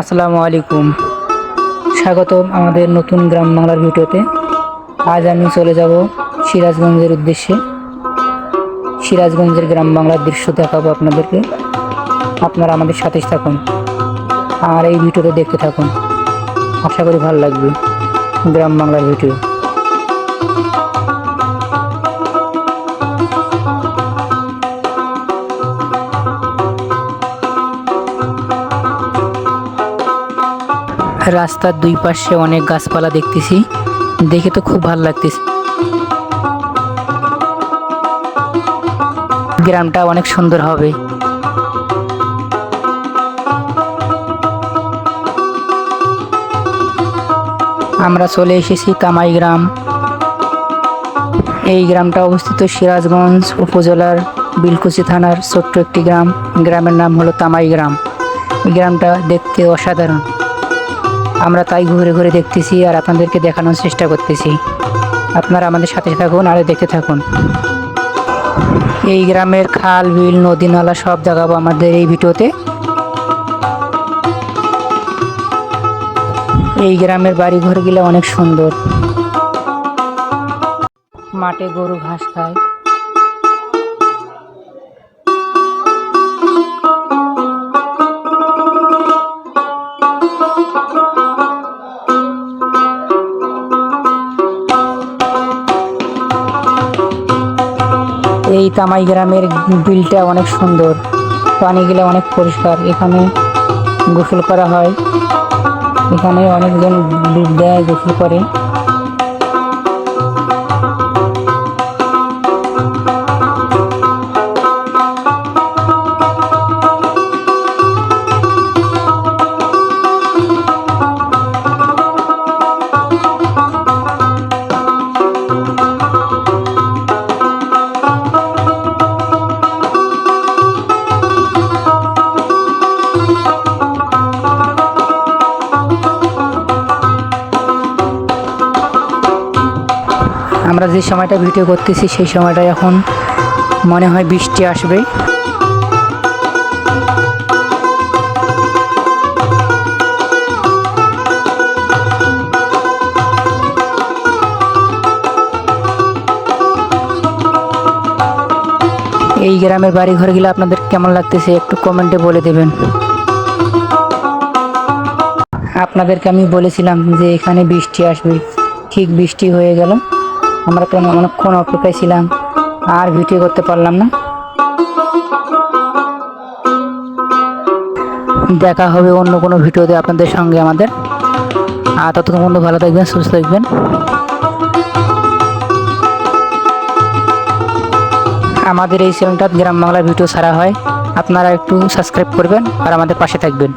আসসালামু আলাইকুম। স্বাগতম আমাদের নতুন গ্রাম বাংলার ভিডিওতে। আজ আমি চলে যাব সিরাজগঞ্জের উদ্দেশ্যে। সিরাজগঞ্জের গ্রাম বাংলার দৃশ্য দেখাবো আপনাদেরকে। আপনারা আমাদের সাথে থাকুন। আর এই ভিডিওতে দেখতে থাকুন। আশা করি ভালো লাগবে। গ্রাম বাংলার ভিডিও। রাস্তার দুই পাশে অনেক গাছপালা দেখতেছি। দেখে তো খুব ভালো লাগতেছে। গ্রামটা অনেক সুন্দর হবে। আমরা চলে এসেছি কামাই গ্রাম। এই গ্রামটা অবস্থিত সিরাজগঞ্জ উপজেলার বিলকুচি থানার ছোট্ট একটি গ্রাম। গ্রামের নাম হলো তামাই গ্রাম। গ্রামটা দেখতে অসাধারণ। আমরা তাই ঘুরে ঘুরে দেখতেছি আর আপনাদেরকে দেখানোর চেষ্টা করতেছি। আপনারা আমাদের সাথে থাকুন আর দেখতে থাকুন। এই গ্রামের খাল, বিল নদী নালা সব দেখাবো আমাদের এই ভিডিওতে। এই গ্রামের বাড়ি ঘরগুলো অনেক সুন্দর। মাঠে গরু ঘাস খায়। এই তামাই গ্রামের বিলটা অনেক সুন্দর। পানিগুলো অনেক পরিষ্কার। এখানে গোসল করা হয়। এখানে অনেকজন ডুব দেয় গোসল করে। আমরা যে সময়টা ভিডিও করতেছি, সেই সময়টা এখন মনে হয় বৃষ্টি আসবে। এই গ্রামের বাড়ি ঘরগুলো আপনাদের কেমন লাগতেছে, একটু কমেন্টে বলে দেবেন। আপনাদেরকে আমি বলেছিলাম যে এখানে বৃষ্টি আসবে, ঠিক বৃষ্টি হয়ে গেল। আমরা তো অনেকক্ষণ অপেক্ষায় ছিলাম, আর ভিডিও করতে পারলাম না। দেখা হবে অন্য কোনো ভিডিওতে আপনাদের সঙ্গে আমাদের। আর ততক্ষণ পর্যন্ত ভালো থাকবেন, সুস্থ থাকবেন। আমাদের এই চ্যানেলটা গ্রাম বাংলার ভিডিও ছাড়া হয়। আপনারা একটু সাবস্ক্রাইব করবেন আর আমাদের পাশে থাকবেন।